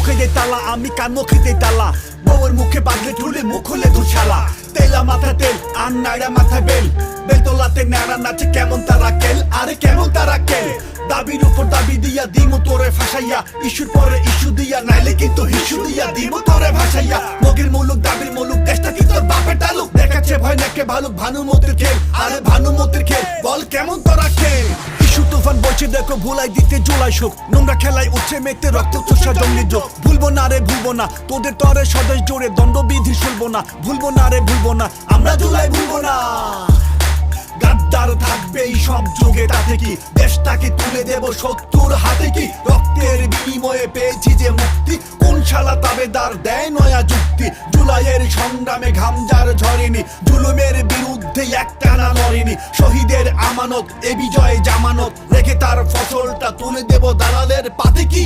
মুখে দে তালা, আমি কান মুখে দে তালা। বউয়ের মুখে বাঁধলে ঠুলে, মুখ হলে দুশালা। তেলা মাথা তেল, আর নাইরা মাথা বেল। বেলতলাতে নাড়া নাচে কেমন তারা কেল? আরে কেমন তারা কেল? দাবির উপর দাবি দিয়া দিমু তোরে ফাঁসাইয়া। ইস্যুর পরে ইস্যু দিয়া, নাইলে কিন্তু হিসু দিয়া দিমু তোরে ভাসাইয়া মগের মুলুক, দাবির মুলুক, দেশটা কি তোর বাপের টালুক দেখাচ্ছে ভয় নাকে ভালুক, ভানুমতির খেল। আরে ভানুমতির খেল তুফান দেখো ভুলাই দিতে জুলাই শোক। নোংরা খেলায় উঠছে মেতে রক্ত চোষা জঙ্গলি যোগ ভুলবো না রে, ভুলবো না। তোদের তরে স্বদেশ জোরে দণ্ডবিধি শুলবো না। ভুলবো না রে, ভুলবো না। আমরা জুলাই ভুলবো না। গাদ্দার সব যুগে, তাতে কি? দেশটাকে তুলে দেব শত্রুর হাতে কি? রক্তের বিনিময়ে পেয়েছি যে মুক্তি। কোন শালা তাবেদার দেয় নয়া যুক্তি? জুলাইয়ের সংগ্রামে ঘামজার ঝরেনি। জুলুমের বিরুদ্ধে একটানা লড়েনি। শহীদের আমানত, এ বিজয়ে জামানত। রেখে তুলে দেব দালালের পাতে কি?